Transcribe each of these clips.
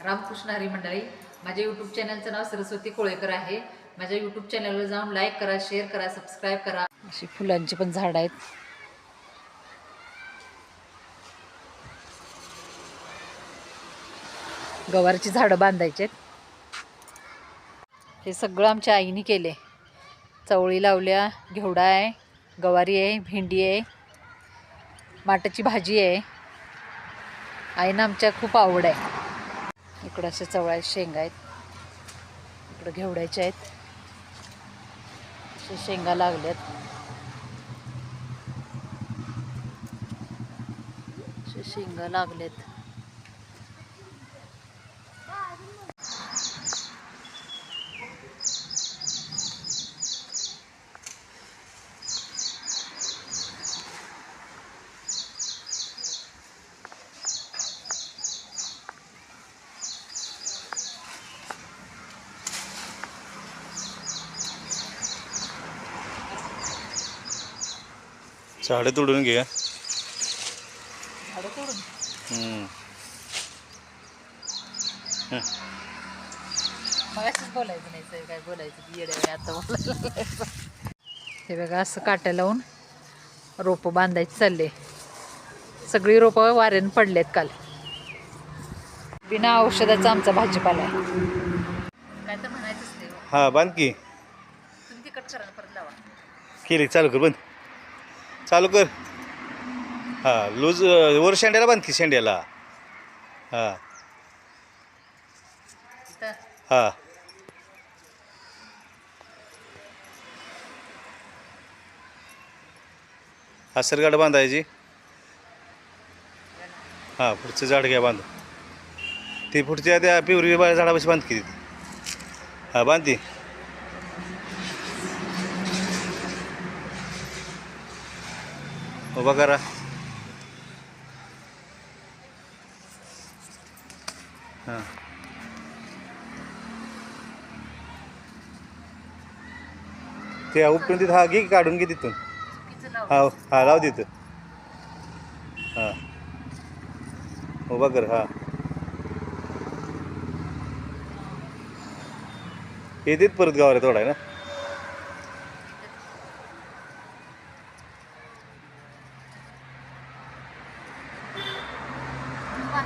रामकृष्ण हरी मंडळी माझ्या यूट्यूब चॅनलचं नाव सरस्वती कोळेकर आहे. माझ्या यूट्यूब चॅनलवर जाऊन लाईक करा शेअर करा सबस्क्राईब करा. अशी फुलांची पण झाडं आहेत. गवारची झाडं बांधायची आहेत. हे सगळं आमच्या आईने केले. चवळी लावल्या घेवडा आहे गवारी आहे भेंडी आहे माटाची भाजी आहे. आईनं आमच्या खूप आवड आहे. इकडं असे चवळ्या शेंगा आहेत. इकडं घेवड्याच्या आहेत. असे शेंगा लागल्यात. असे शेंगा लागल्यात. झाडं तोडून घे. बोलायचं नाही काय बोलायचं आता हे बघा असं काट्या लावून रोपं बांधायची चालले सगळी रोपं वाऱ्यानं पडलेत काल. बिना औषधाचा आमचा भाजीपाला आहे. काय तर म्हणायचंच नाही हो. हा बांध की. तुम्ही तिकट करा परत लावा. केली चालू कर बंद. चालू कर. हा लूज वर शेंड्याला बांध की शेंड्याला. हा. इथं. हा. हासरगाड बांधायची हा पुढचं झाड घ्या बांध. ती पुढच्या त्या पिवरी झाडापाशी बांध की तिथे. हा बांध उभा करा. हां. ते उपटून तिथं हा घे की काढून घे तिथून. हा हा लाव तिथं. हा. उभा कर हा. येतात परत गावाला थोडा आहे ना?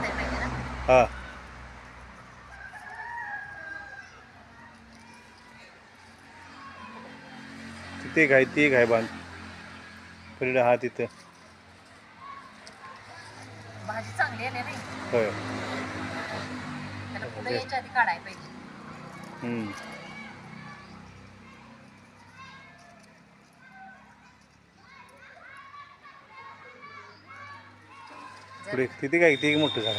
बांधायला पाहिजे ना हा. तिथे काय ते काय बांध. पलीकडे हा तिथं. भाजी चांगली आली नाही होय. त्याला पुढे यायच्या आधी काढायला पाहिजे. हम्म. पुढे. तिथे काय ते एक मोठं झाड